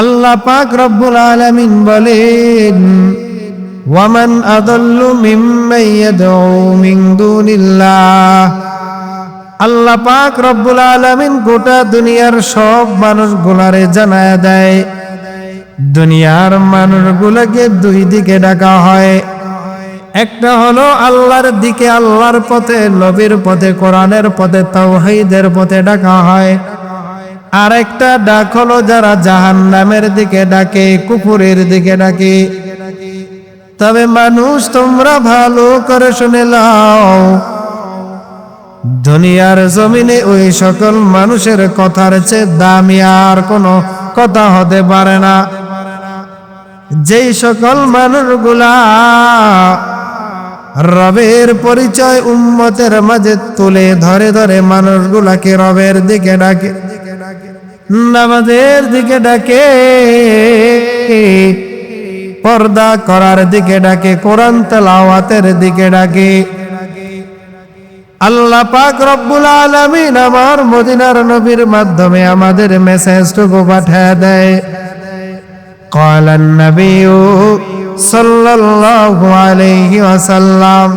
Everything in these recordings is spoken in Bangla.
আল্লাহ পাক রব্বুল আলামিন বলেন, ওয়ামান আদাল্লু মিম্মান ইয়াদউ মিন দুনিল্লাহ। আল্লাহ পাক রব্বুল আলামিন গোটা দুনিয়ার সব মানুষগুলারে জানায় দেয়, দুনিয়ার মানুষগুলোকে দুই দিকে ডাকা হয়। একটা হলো আল্লাহর দিকে আল্লাহর পথে, নবীর পথে, কোরআনের পথে, তাওহীদের পথে ডাকা হয়। আর একটা ডাক হলো যারা জাহান নামের দিকে ডাকে, কুকুরের দিকে ডাকে। তবে মানুষ তোমরা ভালো করে শুনে লাও দুনিয়ার জমিনে ওই সকল মানুষের কথার চেয়ে দামি আর কোনো কথা হতে পারে না। যেই সকল মানুষগুলা রবের পরিচয় উম্মতের মাঝে তুলে ধরে ধরে মানুষগুলাকে রবের দিকে ডাকে। নামাজের দিকে ডাকে পর্দা করার দিকে ডাকে কোরআন তেলাওয়াতের দিকে ডাকে আল্লাহ পাক রব্বুল আলামিন আমার মদিনার নবীর মাধ্যমে আমাদের মেসেজটুকু পাঠিয়ে দেয় قال النبي صلى الله عليه وسلم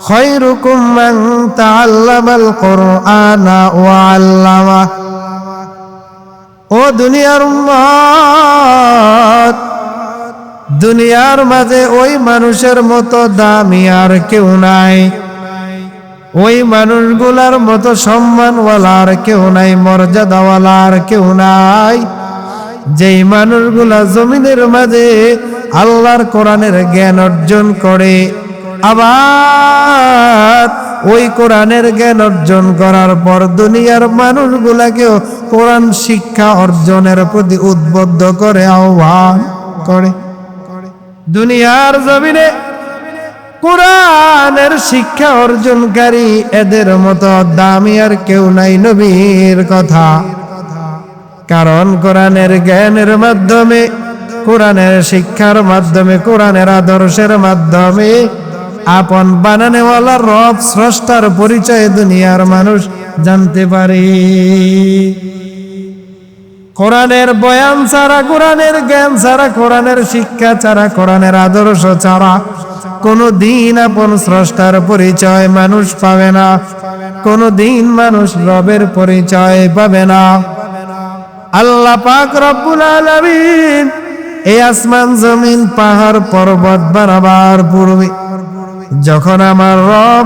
خيركم من تعلم القرآن وعلمه ও দুনিয়ার উম্মত, দুনিয়ার মাঝে ওই মানুষের মতো দামি আর কেউ নাই। ওই মানুষগুলার মতো সম্মানওয়ালা আর কেউ নাই, মর্যাদাওয়ালা আর কেউ নাই। যেই মানুষগুলা জমিনের মাঝে আল্লাহর কোরআনের জ্ঞান অর্জন করে আবার ওই কোরআনের জ্ঞান অর্জন করার পর দুনিয়ার মানুষগুলাকেও কোরআন শিক্ষা অর্জনের প্রতি উদ্বুদ্ধ করে, আহ্বান করে। দুনিয়ার জমিনে কোরআনের শিক্ষা অর্জনকারী এদের মতো দামি আর কেউ নাই নবীর কথা। কারণ কোরআনের জ্ঞানের মাধ্যমে, কোরআনের শিক্ষার মাধ্যমে, কোরআনের আদর্শের মাধ্যমে আপন বানানেওয়ালা রব স্রষ্টার পরিচয় দুনিয়ার মানুষ জানতে পারে। কোরআনের বয়ান ছাড়া, কোরআনের জ্ঞান ছাড়া, কোরআনের শিক্ষা ছাড়া, কোরআনের আদর্শ ছাড়া কোনো দিন আপন স্রষ্টার পরিচয় মানুষ পাবে না। কোনো দিন মানুষ রবের পরিচয় পাবে না। আল্লাহ পাক রব্বুল আলামিন এই আসমান জমিন পাহাড় পর্বত বানাবার পূর্বে যখন আমার রব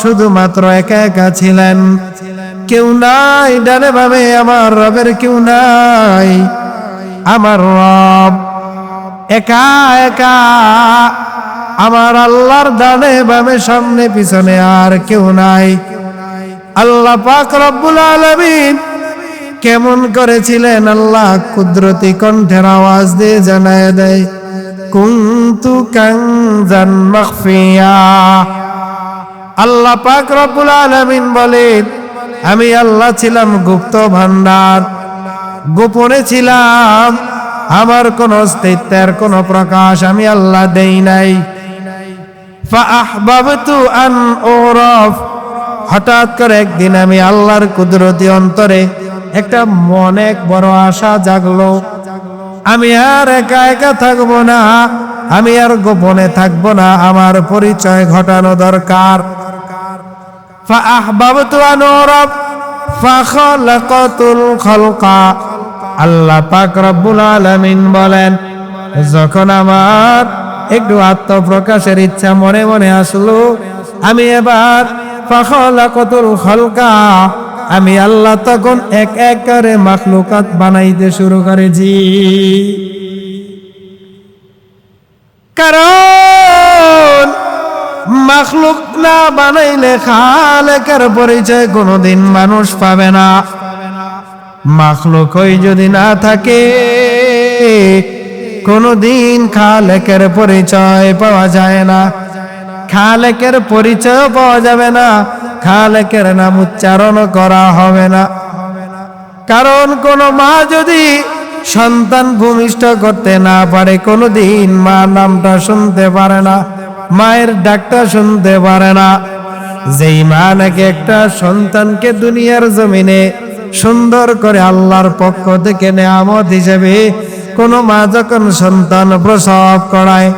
শুধুমাত্র একা একা ছিলেন, কেউ নাই, ডানে ভাবে আমার রবের কেউ নাই। আমার রব একা একা, আমার আল্লাহর ডানে বামে, সামনে, পিছনে আর কেউ নাই। আল্লাহ পাক রব্বুল আলামিন কেমন করেছিলেন? আল্লাহ কুদরতি কণ্ঠের আওয়াজ দিয়ে জানায় দেয়। কুন্তু কাংজান মাখফিয়া। আল্লাহ পাক রব্বুল আলামিন বলেন, আমি আল্লাহ ছিলাম গুপ্ত ভান্ডার, গোপনে ছিলাম, আমার কোন অস্তিত্বের কোন প্রকাশ আমি আল্লাহ দেই নাই। আন ওরফ, হঠাৎ করে একদিন আমি আল্লাহর কুদরতি অন্তরে একটা অনেক বড় আশা জাগলো। আমি আর একা একা থাকব না, আমি আর গোপনে থাকব না, আমার পরিচয় ঘটানো দরকার। আল্লাহ পাক রব্বুল আলমিন বলেন, যখন আমার একটু আত্মপ্রকাশের ইচ্ছা মনে মনে আসলো, আমি এবার ফখলাকতুল খলকা আমি আল্লাহ তখন এক এক করে মাখলুকাত বানাইতে শুরু করেছি। কারণ মাখলুক না বানাইলে খালেকের পরিচয় কোনোদিন মানুষ পাবে না। মাখলুকই যদি না থাকে, কোনোদিন খালেকের পরিচয় পাওয়া যায় না। খালেকের পরিচয় পাওয়া যাবে না। খালেকের নাম উচ্চারণ করা হবে না। কারণ কোন মা যদি সন্তান ভূমিষ্ঠ করতে না পারে, কোনোদিন মা নামটা শুনতে পারে না, মায়ের ডাকটা শুনতে পারে না। যেই মা নাকি একটা সন্তানকে দুনিয়ার জমিনে সুন্দর করে আল্লাহর পক্ষ থেকে নেয়ামত হিসেবে কোনো মা যখন সন্তান প্রসব করায়,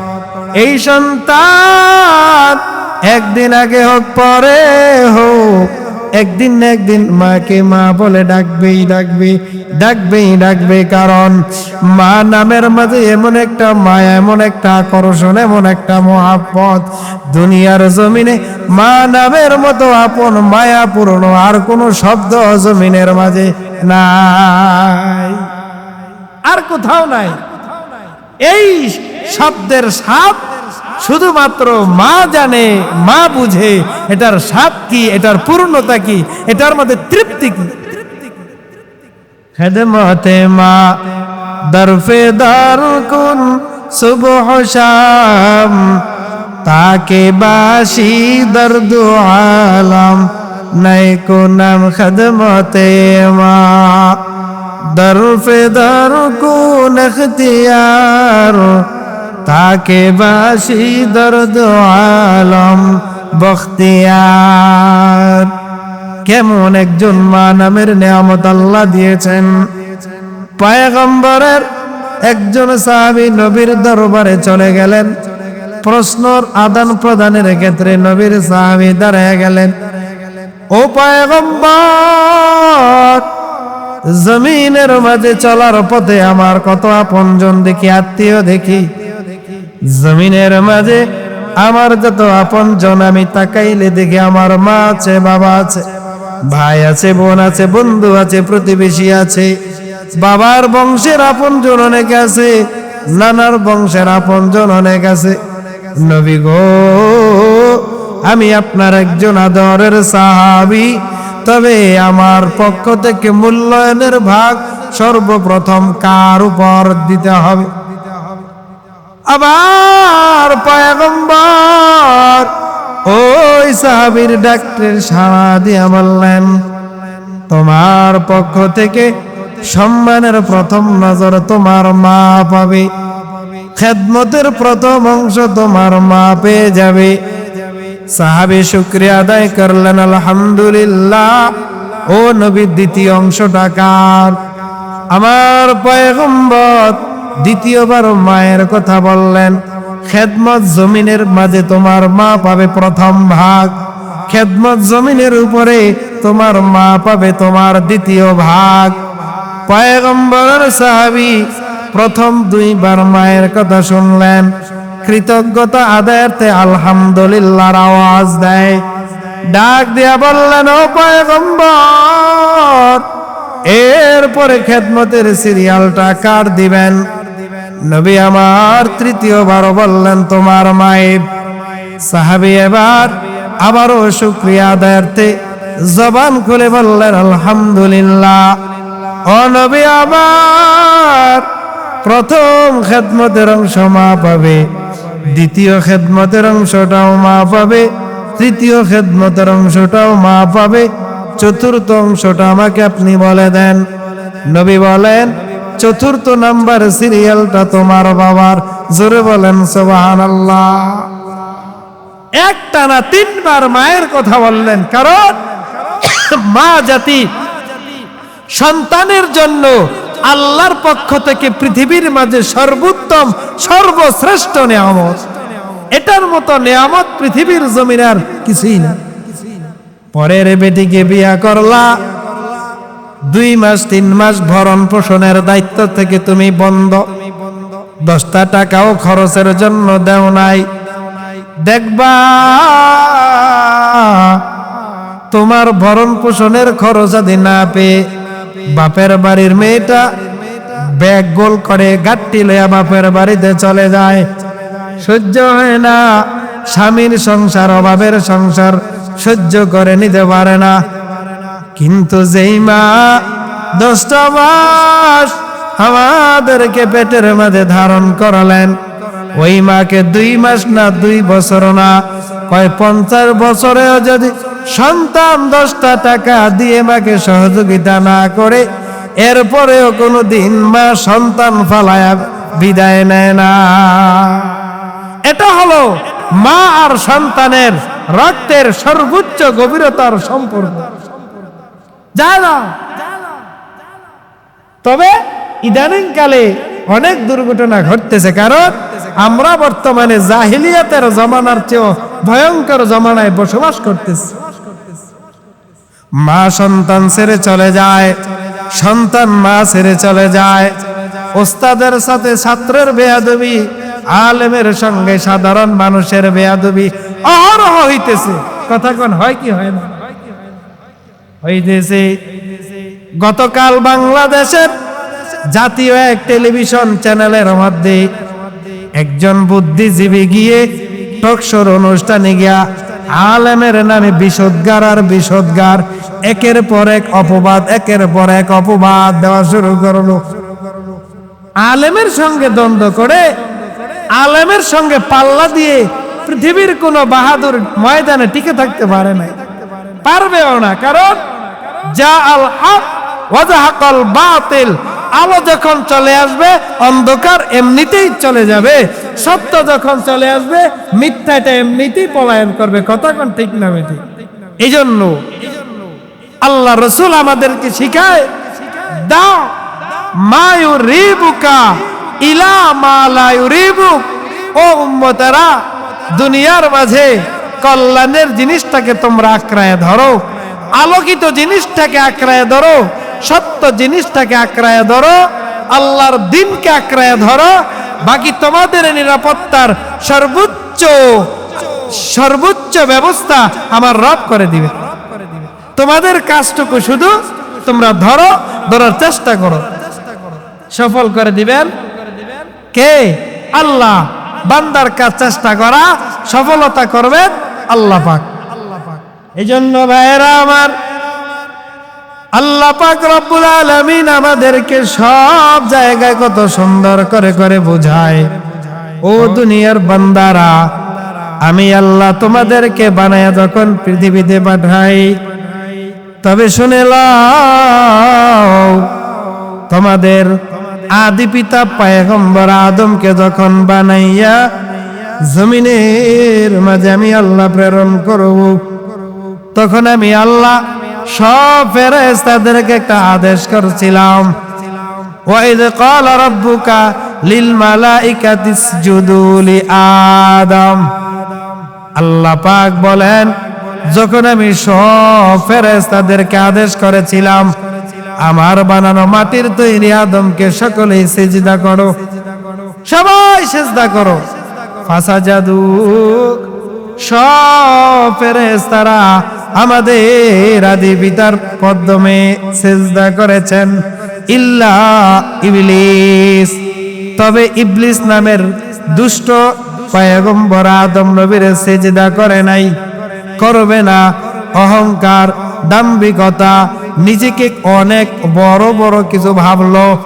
এই সন্তান একদিন আগে হোক, পরে হোক। একদিন একদিন মাকে মা বলে ডাকবেই ডাকবে ডাকবেই ডাকবে কারণ মা নামের মাঝে এমন একটা মায়া, এমন একটা আকর্ষণ, এমন একটা মহাপথ দুনিয়ার জমিনে মা নামের মতো আপন, মায়া পূর্ণ, আর কোনো শব্দ জমিনের মাঝে নাই। আর কোথাও নাই। এই শব্দের সাপ শুধুমাত্র মা জানে, মা বুঝে, এটার স্বাদ কি, এটার পূর্ণতা কি, এটার মধ্যে তৃপ্তি কি? খেদমতে মা, দরফে দার কুন সুবহ শাম, তাকে বাসি দর্দ আলম নাই কুনাম খেদমতে মা। দরফে দার কুন এখতিয়ার তাকে বাসি দর্দ আলম বখতিয়ার। কেমন একজন মা নামের নিয়ামত আল্লাহ দিয়েছেন। পায়গম্বরের একজন সাহাবী নবীর দরবারে চলে গেলেন। প্রশ্নর আদান প্রদানের ক্ষেত্রে নবীর সাহাবী দাঁড়ায় গেলেন। ও পায়গম্বর, জমিনের মাঝে চলার পথে আমার কত আপনজন দেখি, আত্মীয় দেখি। জমিনের মাঝে আমার যত আপন জন, আমি তাকাইলে দেখি আমার মা আছে, বাবা আছে, ভাই আছে, বোন আছে, বন্ধু আছে, প্রতিবেশী আছে। বাবার বংশের আপন জন অনেক আছে, নানার বংশের আপন জন অনেক আছে। নবী গো, আমি আপনার একজন আদরের সাহাবি, তবে আমার পক্ষ থেকে মূল্যায়নের ভাগ সর্বপ্রথম কার উপর দিতে হবে? আবার পয়গম্বর, ওই সাহাবীর ডাক্তার সাড়া দিয়া বললেন, তোমার পক্ষ থেকে সম্মানের প্রথম নজর তোমার মা পাবে। খেদমতের প্রথম অংশ তোমার মা পেয়ে যাবে। সাহাবি শুক্রিয়া আদায় করলেন, আলহামদুলিল্লাহ, ও নবী দ্বিতীয় অংশটা কার? আমার পয়গম্বর দ্বিতীয়বার মায়ের কথা বললেন, খেদমত জমিনের মাঝে তোমার মা পাবে প্রথম ভাগ। খেদমত জমিনের উপরে তোমার মা পাবে তোমার দ্বিতীয় ভাগ। পয়গম্বরের সাহাবি প্রথম দুইবার মায়ের কথা শুনলেন। কৃতজ্ঞতা আদায়ার্থে আলহামদুলিল্লাহর আওয়াজ দেয়। ডাক দিয়া বললেন, ও পয়গম্বর, এরপরে খেদমতের সিরিয়ালটা কার দিবেন? নবী আমার তৃতীয়বার বললেন, তোমার মায়ের সাহাবি এবার আবারও শুক্রিয়া আদায়ার্থে জবান খুলে বললেন, আলহামদুলিল্লাহ। ও নবী আমার, প্রথম খেদমতের অংশ মা পাবে, দ্বিতীয় খেদমতের অংশটাও মা পাবে, তৃতীয় খেদমতের অংশটাও মা পাবে, চতুর্থ অংশটা আমাকে আপনি বলে দেন। নবী বলেন চতুর্থ নাম্বার সিরিয়ালটা তোমার বাবার। জোরে বলেন সোবাহান আল্লাহ একটা না তিনবার মায়ের কথা বললেন, কারণ মা জাতি সন্তানের জন্য আল্লাহর পক্ষ থেকে পৃথিবীর মাঝে সর্বোত্তম, সর্বশ্রেষ্ঠ নিয়ামত। এটার মতো নিয়ামত পৃথিবীর জমিনার কিছুই না পরের বেটিকে বিয়া করলা দুই মাস, তিন মাস ভরণ পোষণের দায়িত্ব থেকে তুমি বন্ধ। দশটা টাকাও খরচের জন্য দেও নাই। দেখবা, তোমার ভরণ পোষণের খরচ আদি না পেয়ে বাপের বাড়ির মেয়েটা ব্যাগ গোল করে গাট্টি লইয়া বাপের বাড়িতে চলে যায়। সহ্য হয় না, স্বামীর সংসার, অভাবের সংসার সহ্য করে নিতে পারে না। কিন্তু যেই মা দশটা মাস আমাদেরকে পেটের মাঝে ধারণ করালেন। ওই মাকে দুই মাস না দুই বছর না, কয় পঞ্চাশ বছরেও যদি সন্তান দশটা টাকা দিয়ে মাকে সহযোগিতা না করে, এরপরেও কোনো দিন মা সন্তান ফালায়া বিদায় নেয় না। এটা হলো মা আর সন্তানের রক্তের সর্বোচ্চ গভীরতার সম্পর্ক। যায় তবে ইদানিং কালে অনেক দুর্ঘটনা ঘটতেছে, কারণ আমরা বর্তমানে জাহিলিয়াতের জমানার চেয়েও ভয়ঙ্কর জমানায় বসবাস করতেছি। মা সন্তান ছেড়ে চলে যায়, সন্তান মা ছেড়ে চলে যায়। ওস্তাদের সাথে ছাত্রের বেয়াদবি, আলেমের সঙ্গে সাধারণ মানুষের বেয়াদবি অহরহ হইতেছে। কথা কোন হয় কি হয় না? হইতেছে। গতকাল বাংলাদেশের জাতীয় এক টেলিভিশন চ্যানেলের মধ্যে একজন বুদ্ধিজীবী গিয়ে টকশোর অনুষ্ঠানে গিয়া আলেমের নামে বিষোদ্গার আর বিষোদ্গার, একের পর এক অপবাদ, একের পর এক অপবাদ দেওয়া শুরু করল। আলেমের সঙ্গে দ্বন্দ্ব করে, আলেমের সঙ্গে পাল্লা দিয়ে পৃথিবীর কোন বাহাদুর ময়দানে টিকে থাকতে পারে নাই। পারবেও না, কারণ যা আল হক ওয়াজাহাকাল বাতিল। আলো যখন চলে আসবে, অন্ধকার এমনিতেই চলে যাবে। সত্য যখন চলে আসবে, মিথ্যাটা এমনিতেই পলায়ন করবে। কোন ঠিক না বেটি এই জন্য আল্লাহ রসুল আমাদেরকে শিখায় দাও মায়ু রিবুকা ইলা মালায়ু রিবুক ও উম্মতেরা, দুনিয়ার মাঝে কল্যাণের জিনিসটাকে তোমরা আঁকড়ায় ধরো। আলোকিত জিনিসটাকে আঁকড়ায় ধরো, সত্য জিনিসটাকে আঁকড়ায় ধরো, আল্লাহর দিনকে আঁকড়ায় ধরো, বাকি তোমাদের নিরাপত্তার সর্বোচ্চ সর্বোচ্চ ব্যবস্থা আমার রব করে দিবে। তোমাদের কাজটুকু শুধু তোমরা ধরো, ধরার চেষ্টা করো। সফল করে দিবেন? কে? আল্লাহ। বান্দার কাজ চেষ্টা করা, সফলতা করবেন আল্লাহ পাক। এই জন্য ভাইয়েরা আমার আল্লাহ পাক রব্বুল আলামিন আমাদেরকে সব জায়গায় কত সুন্দর করে করে বোঝায়। ও দুনিয়ার বান্দারা, আমি আল্লাহ তোমাদেরকে বানায়া যখন পৃথিবীতে পাঠাই, তবে শুনে তোমাদের আদি পিতা পায়গম্বর আদমকে যখন বানাইয়া জমিনের মাঝে আমি আল্লাহ প্রেরণ করব তখন আমি আল্লাহ সব ফেরেস্তাদেরকে একটা আদেশ করছিলাম ওয়াইদ قال ربك للملائكة اسجدوا لآدم আল্লাহ পাক বলেন যখন আমি সব ফেরেস্তাদেরকে আদেশ করেছিলাম আমার বানানো মাটির তৈরি আদমকে সকলেই সেজদা করো সবাই সেজদা করো ফাঁসা জাদু সব ফেরেস্তারা আমাদের আদি পিতার পদ্মে সেজদা করেছেন। ইল্লা ইবলিস। তবে ইবলিস নামের দুষ্ট পয়গম্বর আদম নবীর সেজদা করে নাই। করবে না। অহংকার, দাম্ভিকতা, নিজেকে অনেক বড় বড় কিছু ভাবলো।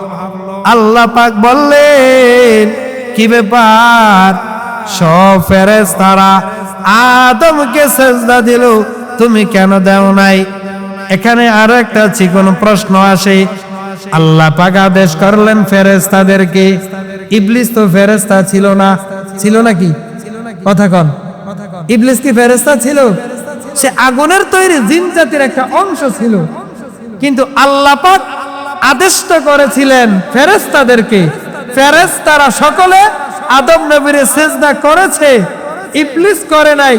আল্লাহ পাক বললেন, কি ব্যাপার? সব ফেরেস তারা আদমকে সেজদা দিল। তুমি কেন দেও নাই? এখানে আরও একটা চিকন প্রশ্ন আসে। আল্লাহ পাক আদেশ করলেন ফেরেস্তাদেরকে ইবলিস তো ফেরেস্তা ছিল না। ছিল নাকি কথা কন। ইবলিস কি ফেরেস্তা ছিল? সে আগুনের তৈরি জিন জাতির একটা অংশ ছিল। কিন্তু আল্লাহ পাক আদেশ তো করেছিলেন ফেরেস্তাদেরকে ফেরেস্তারা সকলে আদম নবীর সেজদা করেছে। ইবলিস করে নাই।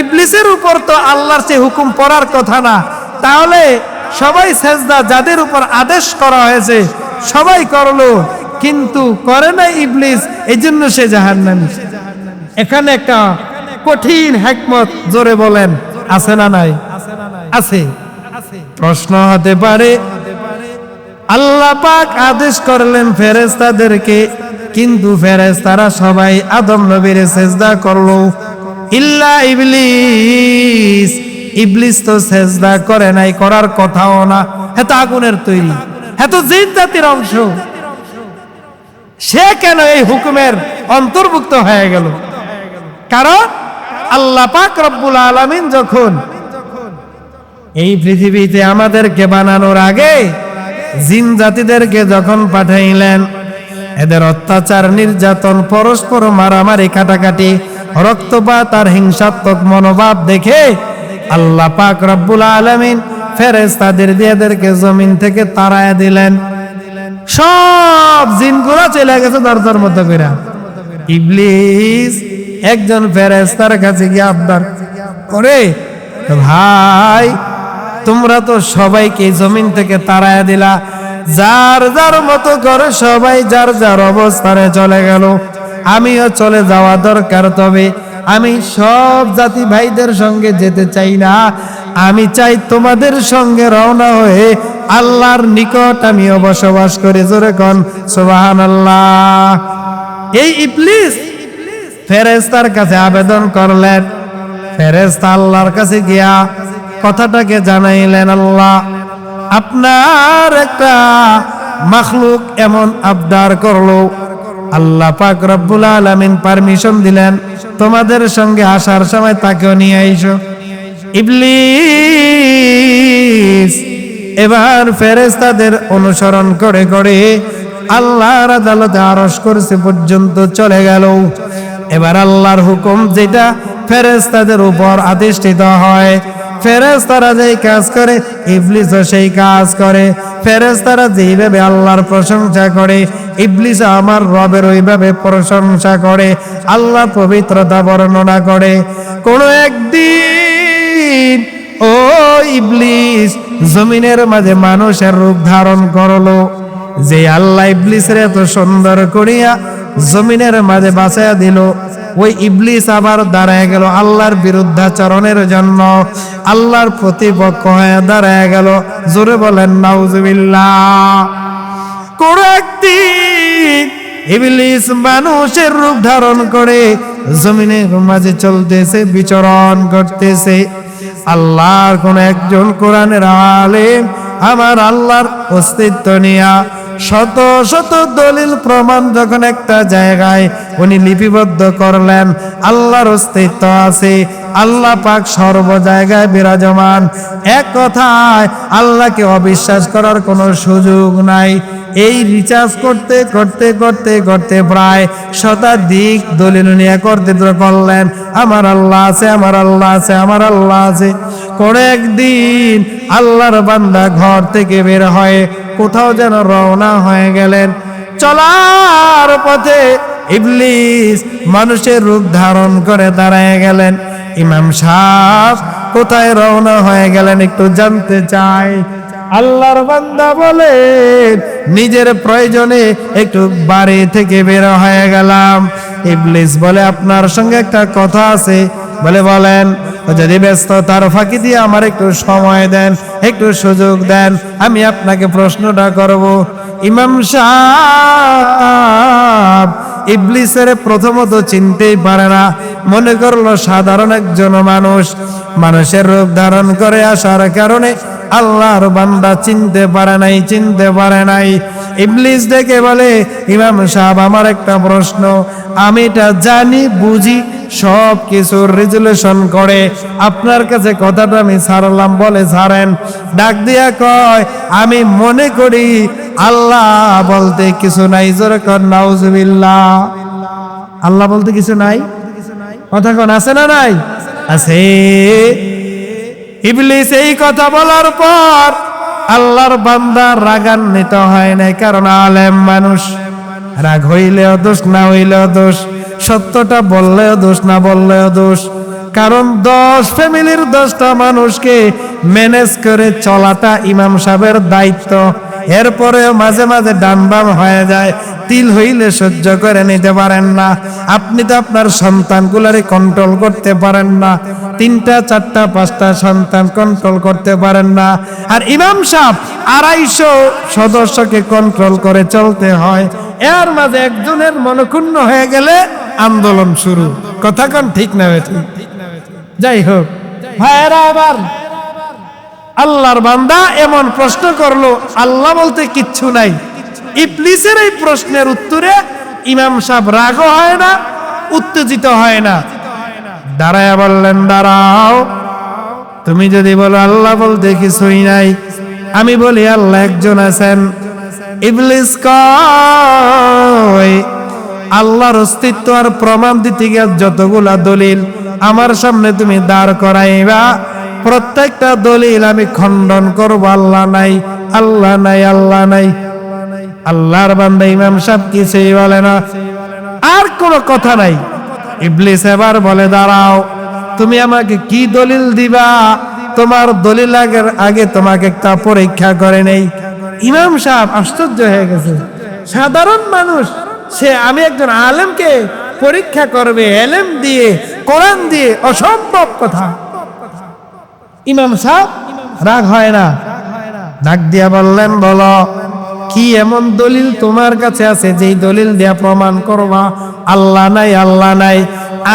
ইবলিসের উপর তো আল্লাহর সে হুকুম পড়ার কথা না। তাহলে সবাই সেজদা যাদের উপর আদেশ করা হয়েছে, সবাই করল, কিন্তু করে না ইবলিস এই জন্য সে জাহান্নামী। এখানে একটা কঠিন হেকমত জোরে বলেন, আছে না নাই? আছে। প্রশ্ন হতে পারে, আল্লাহ পাক আদেশ করলেন ফেরেস্তাদেরকে কিন্তু ফেরেস্তারা সবাই আদম নবীর সেজদা করল। ইল্লা ইবলিস। ইবলিস তো সেজদা করে নাই, করার কথাও না। হ্যাঁ আগুনের তৈরি। হ্যাঁ জিন জাতির অংশ। সে কেন এই হুকুমের অন্তর্ভুক্ত হয়ে গেল? কারণ আল্লাহ পাক রব্বুল আলামিন যখন এই পৃথিবীতে আমাদেরকে বানানোর আগে জিন জাতিদেরকে যখন পাঠাইলেন, এদের অত্যাচার, নির্যাতন, পরস্পর মারামারি, কাটাকাটি রক্তপাত আর হিংসাত্মক মনোভাব দেখে আল্লাহ পাক রব্বুল আলামিন ফেরেশতাদের দিয়ে এদেরকে জমিন থেকে তাড়ায় দিলেন। সব জিনগুলো চলে গেছে দরজার মতো করে ইবলিস, একজন ফেরেস্তার কাছে গিয়ে আবদার করে, ভাই, তোমরা তো সবাইকে জমিন থেকে তাড়ায় দিলা। যার যার মতো করে সবাই যার যার অবস্থানে চলে গেল। আমিও চলে যাওয়া দরকার, তবে আমি সব জাতি ভাইদের সঙ্গে যেতে চাই না। আমি চাই তোমাদের সঙ্গে রওনা হয়ে আল্লাহর নিকট আমিও বসবাস করে। জোরে কন সোবাহান আল্লাহ এই ইবলিস ফেরেস্তার কাছে আবেদন করলেন। ফেরেস্তা আল্লাহর কাছে গিয়া কথাটাকে জানাইলেন, আল্লাহ, আপনার একটা মাখলুক এমন আবদার করল। আল্লাহ পাক রব্বুল আলামিন পারমিশন দিলেন, তোমাদের সঙ্গে আসার সময় তাকেও নিয়ে আইসো। ইবলিস, এবার ফেরেস্তাদের অনুসরণ করে করে আল্লাহর আদালতে আরস করছে পর্যন্ত চলে গেল। এবার আল্লাহর হুকুম যেটা ফেরেস্তাদের উপর আদিষ্ঠিত হয় ফেরেস্তারা যেই কাজ করে, ইবলিসও সেই কাজ করে। ফেরেস্তারা যেইভাবে আল্লাহর প্রশংসা করে, ইবলিস আমার রবের ওইভাবে প্রশংসা করে আল্লাহ পবিত্রতা বর্ণনা করে। কোন একদিন, ও ইবলিস, জমিনের মাঝে মানুষের রূপ ধারণ করল। যে আল্লাহ ইবলিসের এত সুন্দর করিয়া জমিনের মাঝে বাঁচাইয়া দিল। ওই ইবলিস আবার দাঁড়ায় গেল আল্লাহর বিরুদ্ধাচরণের জন্য। আল্লাহর প্রতিপক্ষ হয়ে দাঁড়ায় গেল। জোরে বলেন, নাউজুবিল্লাহ। কোন একদিন ইবলিস মানুষের রূপ ধারণ করে জমিনের মাঝে চলতেছে, বিচরণ করতেছে। আল্লাহর কোন একজন কোরআনের আলেম আমার আল্লাহর অস্তিত্ব নিয়া শত শত দলিল প্রমাণ যখন একটা জায়গায় উনি লিপিবদ্ধ করলেন, আল্লাহর অস্তিত্ব আছে, আল্লাহ পাক সর্ব জায়গায় বিরাজমান। এক কথায় আল্লাহকে অবিশ্বাস করার কোনো সুযোগ নাই। এই রিচার্জ করতে করতে করতে করতে প্রায় শতাধিক দলিল নিয়ে করতে করলেন। আমার আল্লাহ আছে, আমার আল্লাহ আছে, আমার আল্লাহ আছে। কোন একদিন আল্লাহর বান্দা ঘর থেকে বের হয়ে কোথাও যেন রওনা হয়ে গেলেন। চলার পথে ইবলিস মানুষের রূপ ধারণ করে দাঁড়ায় গেলেন। ইমাম সাহ কোথায় রওনা হয়ে গেলেন একটু জানতে চাই। আল্লাহর বান্দা বলে নিজের প্রয়োজনে একটু বাড়ি থেকে বের হয়ে গেলাম। ইবলিস বলে, আপনার সঙ্গে একটা কথা আছে। বলে বলেন যদি ব্যস্ত, তার ফাঁকি দিয়ে আমার একটু সময় দেন, একটু সুযোগ দেন, আমি আপনাকে প্রশ্নটা করব। ইমাম সাহ ইবলিসের প্রথমত চিনতেই পারে না, মনে করল সাধারণ একজন মানুষ। মানুষের রূপ ধারণ করে আসার কারণে আল্লাহর বান্দা চিনতে পারে নাই, চিনতে পারে নাই। ইবলিস দেখে বলে, ইমাম সাহেব, আমার একটা প্রশ্ন। আমি এটা জানি, বুঝি, সব কিছুর রেজুলেশন করে। আপনার কাছে কথাটা আমি ছাড়লাম, বলে ছাড়েন। ডাক দিয়া কয়, আমি মনে করি আল্লাহ বলতে কিছু নাই। জোরে কর, নাউজুবিল্লাহ। আল্লাহ বলতে কিছু নাই? কথা কোন, আছে না নাই? আছে। ইবলিস এই কথা বলার পর আল্লাহর বান্দা রাগান্বিত হয় নাই, কারণ আলেম মানুষ। রাগ হইলেও দোষ, না হইলেও দোষ, সত্যটা বললেও দোষ, না বললেও দোষ। কারণ দশ ফ্যামিলির দশটা মানুষকে ম্যানেজ করে চলাটা ইমাম সাহেবের দায়িত্ব। এরপরেও মাঝে মাঝে ডান বাম হয়ে যায়। তিল হইলে সহ্য করে নিতে পারেন না। আপনি তো আপনার সন্তানগুলারে কন্ট্রোল করতে পারেন না। তিনটা, চারটা, পাঁচটা সন্তান কন্ট্রোল করতে পারেন না। আর ইমাম সাহেব, আড়াইশো সদস্যকে কন্ট্রোল করে চলতে হয়। এর মাঝে একজনের মনক্ষুণ্ণ হয়ে গেলে আন্দোলন শুরু। কথা কোন ঠিক না বেঠিক যাই হোক। ভাইয়েরা, আবার আল্লাহর বান্দা এমন প্রশ্ন করল, আল্লাহ বলতে কিচ্ছু নাই। ইবলিসের এই প্রশ্নের উত্তরে ইমাম সাহেব রাগও হয় না, উত্তেজিত হয় না। দাঁড়ায় বললেন, দাঁড়াও, তুমি যদি বলো, আল্লাহ বলতে কিছুই নাই। আমি বলি, আল্লাহ একজন আছেন। ইবলিস আল্লাহর অস্তিত্ব আর প্রমাণ দিতে গিয়ে যতগুলা দলিল আমার সামনে তুমি দাঁড় করাইবা প্রত্যেকটা দলিল আমি খণ্ডন করব, আল্লাহ নাই আল্লাহ নাই আল্লাহ নাই। আল্লাহর বান্দা ইমাম সাহেব কিছুই বলে না। আর কোনো কথা নাই। ইবলিস এবার বলে, দাঁড়াও, তুমি আমাকে কি দলিল দিবা? তোমার দলিল আগের, আগে তোমাকে একটা পরীক্ষা করে নেই। ইমাম সাহেব আশ্চর্য হয়ে গেছে। সাধারণ মানুষ, সে আমি একজন আলেমকে পরীক্ষা করবে, এলেম দিয়ে, কোরআন দিয়ে, অসম্ভব কথা। ইমাম সাহেব রাগ হয় না। ডাক দিয়া বললেন, বলো, কি এমন দলিল তোমার কাছে আছে যেই দলিল দিয়া প্রমাণ করবা? আল্লাহ নাই আল্লাহ নাই।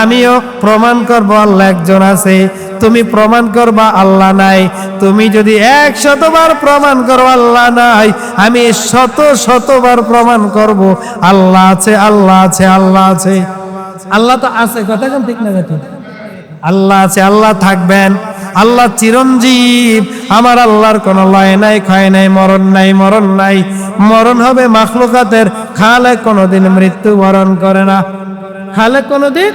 আমিও প্রমাণ করব, আল্লাহ একজন আছে। তুমি প্রমাণ করবা, আল্লাহ নাই। তুমি যদি এক শতবার প্রমাণ করো, আল্লাহ নাই। আমি শত, শতবার প্রমাণ করব, আল্লাহ আছে আল্লাহ আছে আল্লাহ আছে। আল্লাহ তো আছে, কথা ঠিক না আল্লাহ আছে, আল্লাহ থাকবেন। আল্লাহ চিরঞ্জীব। আমার আল্লাহর কোনো লয় নাই, ক্ষয় নাই, মরণ নাই মরণ নাই। মরণ হবে মাখলুকাতের। খালে কোনোদিন মৃত্যুবরণ করে না। খালে কোনোদিন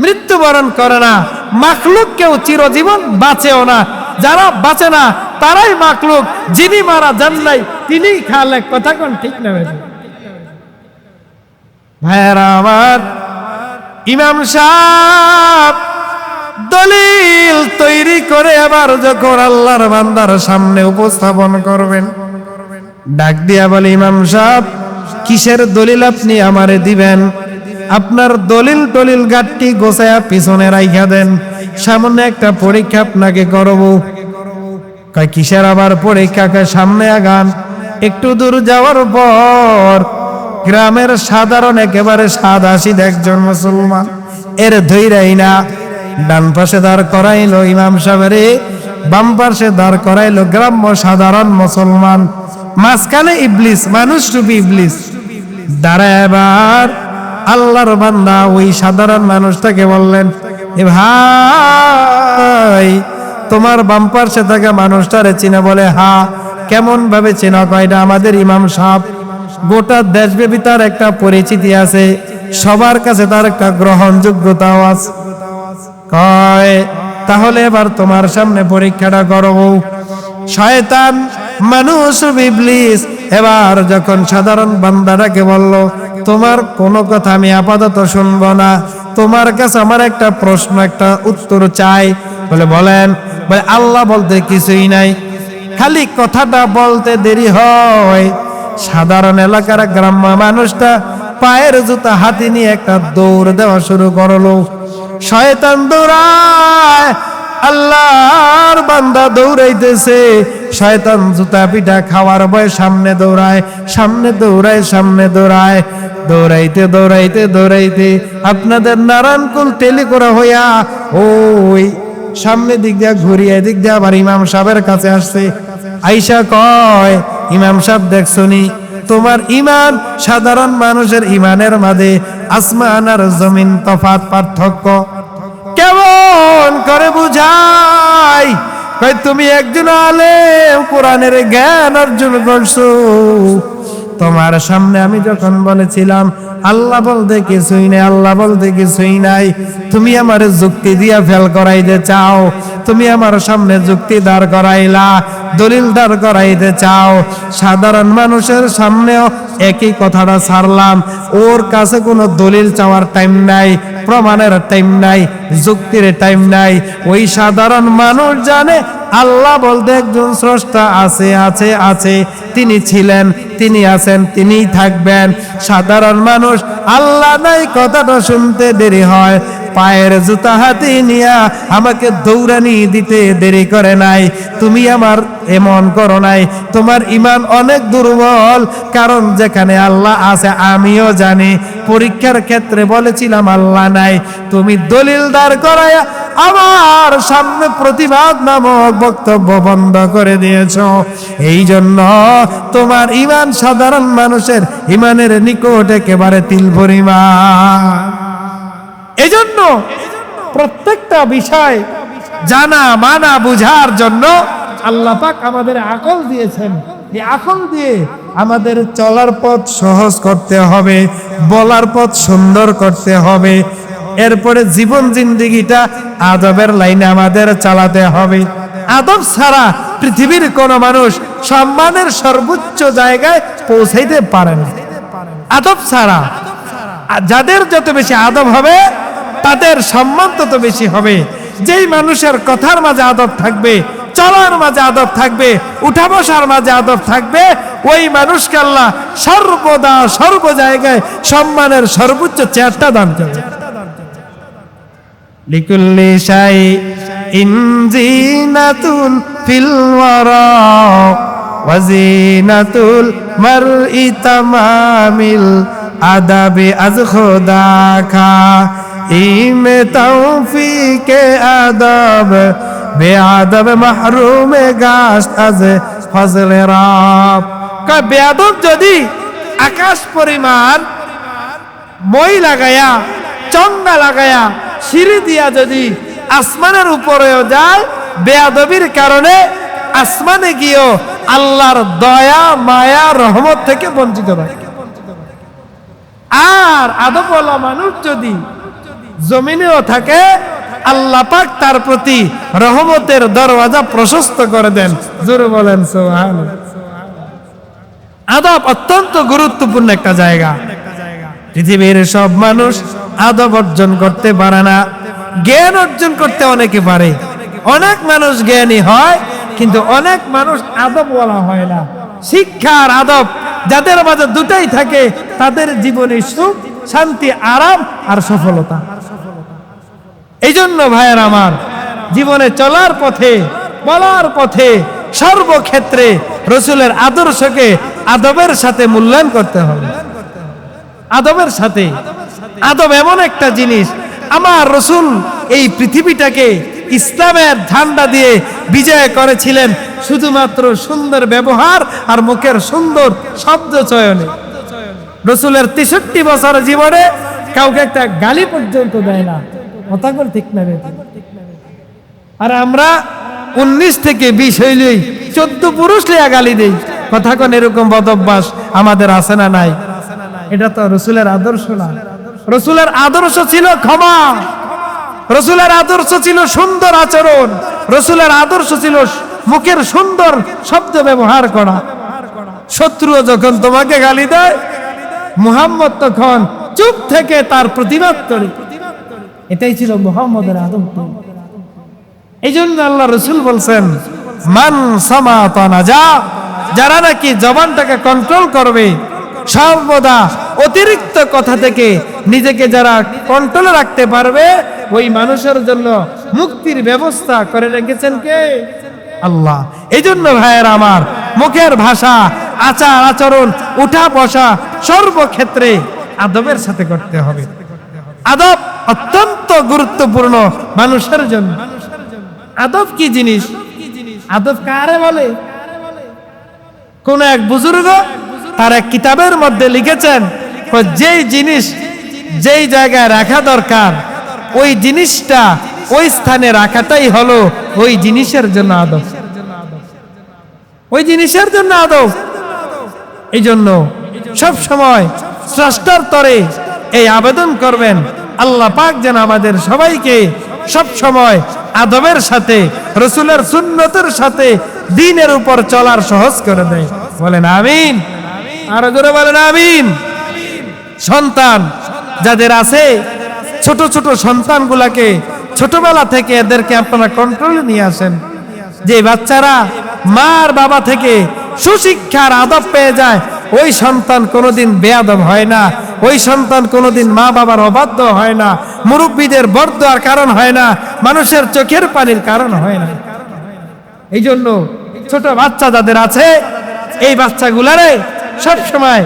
মৃত্যুবরণ করে না। মাখলুক কেউ চিরজীবন বাঁচেও না। যারা বাঁচে না, তারাই মাখলুক। যিনি মারা যান নাই, তিনিই খালে কথা কোন ঠিক না ভাইয়েরা আমার, ইমাম সাহেব দলিল তৈরি করে আবার যখন আল্লাহর বান্দার সামনে উপস্থাপন করবেন, ডাক দিয়া বলে, ইমাম সাহেব, কিসের দলিল আপনি আমারে দিবেন? আপনার দলিল টলিল গাঠটি গোছায়া পিছনে রাইখা দেন। সামনে একটা পরীক্ষা আপনাকে করব। কয়, কিসের আবার পরীক্ষাকে সামনে আগান? একটু দূর যাওয়ার পর গ্রামের সাধারণ একেবারে সাদাসিদ একজন মুসলমান। এর ধৈরাই না। ডান পাশে দাঁড় করাইলো ইমাম সাহেবের, বাম পাশে দাঁড় করাইলো গ্রাম্য সাধারণ মুসলমান। মাঝখানে ইবলিস মানুষ রূপী ইবলিস। দাঁড়ায় এবার, আল্লাহর বান্দা ওই সাধারণ মানুষটাকে বললেন, এ ভাই, তোমার বাম পার্শ্বে থাকা মানুষটারে চিনে বলে, হা কেমন ভাবে চেনা কয়টা আমাদের ইমাম সাহেব? গোটা দেশব্যাপী তার একটা পরিচিতি আছে। সবার কাছে তার একটা গ্রহণযোগ্যতাও আছে। কয় তাহলে এবার তোমার সামনে পরীক্ষাটা করো। শয়তান, মানুষ বিবলিস এবার যখন সাধারণ বান্দাটাকে বলল, তোমার কোনো কথা আমি আপাতত শুনব না। তোমার কাছে আমার একটা প্রশ্ন, একটা উত্তর চাই। বলে বলেন বলে আল্লাহ বলতে কিছুই নাই। খালি কথাটা বলতে দেরি হয়। সাধারণ এলাকার গ্রাম্য মানুষটা পায়ের জুতা হাতি নিয়ে একটা দৌড় দেওয়া শুরু করল। শয়তান দৌড়ায়, আল্লাহর বান্দা দৌড়াইতেছে। শয়তান জুতা পিঠা খাওয়ার ভয় সামনে দৌড়ায় সামনে দৌড়ায় সামনে দৌড়ায়। দৌড়াইতে দৌড়াইতে দৌড়াইতে আপনাদের নারায়ণকুল তেলি করা হইয়া ওই সামনে দিক দিয়া ঘুরিয়ে দিক দিয়া আবার ইমাম সাহেবের কাছে আসছে। আইসা কয়, ইমাম সাহেব দেখছনি তোমার ইমান সাধারণ মানুষের ইমানের মাঝে আসমান আর জমিন তফাত পার্থক্য। কেমন করে বুঝাই? কই তুমি একজন আলেম, কোরআনের জ্ঞান অর্জন করছ। তোমার সামনে আমি যখন বলেছিলাম আল্লাহ বলতে কিছুই নাই, আল্লাহ বলতে কিছুই নাই। তুমি আমার যুক্তি দিয়া ফেল করাইতে চাও, তুমি আমার সামনে যুক্তি দাঁড় করাইলা, দলিল দাঁড় করাইতে চাও। সাধারণ মানুষের সামনেও একই কথাটা ছাড়লাম, ওর কাছে কোনো দলিল চাওয়ার টাইম নাই, প্রমাণের টাইম নাই, যুক্তির টাইম নাই। ওই সাধারণ মানুষ জানে আল্লাহ বলতে একজন স্রষ্টা আছে আছে আছে। তিনি ছিলেন, তিনি আছেন, তিনিই থাকবেন। সাধারণ মানুষ, আল্লাহ নাই, কথাটা শুনতে দেরি হয়। পায়ের জুতা হাতে নিয়া আমাকে দৌড়ানি দিতে দেরি করে নাই। তুমি আমার এমন করো নাই। তোমার ইমান অনেক দুর্বল, কারণ যেখানে আল্লাহ আছে আমিও জানি। পরীক্ষার ক্ষেত্রে বলেছিলাম, আল্লাহ নাই। তুমি দলিল দাঁড় করায়া আমার সামনে প্রতিবাদ নামক বক্তব্য বন্ধ করে দিয়েছ। এই জন্য তোমার ইমান সাধারণ মানুষের ইমানের নিকট একেবারে তিল পরিমাণ। এজন্য প্রত্যেকটা বিষয় জানা, মানা, বুঝার জন্য আল্লাহ পাক আমাদের আকল দিয়েছেন। এই আকল দিয়ে আমাদের চলার পথ সহজ করতে হবে, বলার পথ সুন্দর করতে হবে। এরপরে জীবন জিন্দিগিটা আদবের লাইনে আমাদের চালাতে হবে। আদব ছাড়া পৃথিবীর কোন মানুষ সম্মানের সর্বোচ্চ জায়গায় পৌঁছাইতে পারে না। আদব ছাড়া, যাদের যত বেশি আদব হবে তাদের সম্মান তত বেশি হবে। যেই মানুষের কথার মাঝে আদব থাকবে, চলার মাঝে আদব থাকবে, উঠা বসার মাঝে আদব থাকবে, ওই মানুষকে আল্লাহ সর্বদা সর্ব জায়গায় সম্মানের সর্বোচ্চ চেয়ারটা দান করবে। লিকুল্লি শাই ইনজিনাতুন ফিল ওয়াজিনাতুল মারই তামামিল আদাবে আজ খোদা খা ইমে তৌফিকে আদব বে আদব মাহরুমে গাছ আজ ফজলে রাব কয় বেয়াদব যদি আকাশ পরিমাণ মই লাগায়া চঙ্গা লাগায়া সিঁড়ি দিয়া যদি আসমানের উপরেও যায় বেয়াদবির কারণে আসমানে গিয়েও আল্লাহর দয়া মায়া রহমত থেকে বঞ্চিত থাকে। আর আদবওয়ালা মানুষ যদি জমিনেও থাকে, আল্লাহ পাক তার প্রতি রহমতের দরওয়াজা প্রশস্ত করে দেন। জোরে বলেন সোহান আদব অত্যন্ত গুরুত্বপূর্ণ একটা জায়গা। পৃথিবীর সব মানুষ আদব অর্জন করতে পারে না, জ্ঞান অর্জন করতে অনেকে পারে। অনেক মানুষ জ্ঞানী হয়, কিন্তু অনেক মানুষ আদব বলা হয় না। শিক্ষার আদব যাদের মাঝে দুটাই থাকে, তাদের জীবনে সুখ, শান্তি, আরাম আর সফলতা। এই জন্য ভাইয়ের আমার জীবনে চলার পথে, বলার পথে সর্বক্ষেত্রে রসুলের আদর্শকে আদবের সাথে মূল্যায়ন করতে হবে। আদবের সাথে, আদব এমন একটা জিনিস, আমার রসুল এই পৃথিবীটাকে ইসলামের ঝান্ডা দিয়ে বিজয় করেছিলেন শুধুমাত্র সুন্দর ব্যবহার আর মুখের সুন্দর শব্দ চয়নে। রসুলের তেষট্টি বছর জীবনে কাউকে একটা গালি পর্যন্ত দেয় না। ঠিক আর আমরা উনিশ থেকে বিশ হইলেই চোদ্দ পুরুষ লিয়া গালি দেই। কথা এরকম বদভ্যাস আমাদের না নাই? এটা তো রসুলের আদর্শ না। রসুলের আদর্শ ছিল ক্ষমা। রসুলের আদর্শ ছিল সুন্দর আচরণ। রসুলের আদর্শ ছিল মুখের সুন্দর শব্দ ব্যবহার করা। শত্রু যখন তোমাকে গালি দেয়, মুহাম্মদ তখন চুপ থেকে তার প্রতিবাদ করে। এটাই ছিল মুহাম্মদের আদম এই জন্য আল্লাহ রসুল বলছেন, মান সামাতানা যা যারা নাকি জবানটাকে কন্ট্রোল করবে, সর্বদা অতিরিক্ত কথা থেকে নিজেকে যারা কন্ট্রোলে রাখতে পারবে, ওই মানুষের জন্য মুক্তির ব্যবস্থা করে রেখেছেন কে? আল্লাহ। এই জন্য ভাইয়ের আমার, মুখের ভাষা, আচার, আচরণ উঠা বসা সর্বক্ষেত্রে আদবের সাথে করতে হবে। আদব অত্যন্ত গুরুত্বপূর্ণ মানুষের জন্য। আদব কি জিনিস? আদব কারে বলে? কোন এক বুজুর্গ তার এক কিতাবের মধ্যে লিখেছেন যেই জিনিস যেই জায়গায় রাখা দরকার, ওই জিনিসটা ওই স্থানে রাখাটাই হলো ওই জিনিসের জন্য আদব। ওই জিনিসের জন্য আদব। এই জন্য সব সময় স্রষ্টার তরে এই আবেদন করবেন আল্লাহ পাক যেন আমাদের সবাইকে সব সময় আদবের সাথে, রসুলের সুন্নতের সাথে, দিনের উপর চলার সহজ করে দেয়। বলেন আমিন। আরও জোরে বলেন আমিন। সন্তান যাদের আছে, ছোট ছোট সন্তানগুলাকে ছোটবেলা থেকে এদেরকে আপনারা কন্ট্রোলে নিয়ে আসেন। যে বাচ্চারা মার বাবা থেকে সুশিক্ষার আদব পেয়ে যায়, ওই সন্তান কোনোদিন বেয়াদব হয় না। ওই সন্তান কোনোদিন মা বাবার অবাধ্য হয় না, মুরব্বীদের বরদোয়ার কারণ হয় না, মানুষের চোখের পানির কারণ হয় না। এই জন্য ছোট বাচ্চা যাদের আছে, এই বাচ্চাগুলারে সব সময়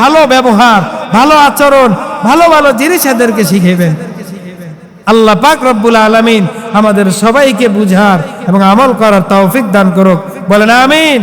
ভালো ব্যবহার, ভালো আচরণ, ভালো ভালো জিনিস এদেরকে শিখেবেন আল্লাহ পাক রব্বুল আলামিন আমাদের সবাইকে বুঝার এবং আমল করার তৌফিক দান করুক। বলেন আমিন।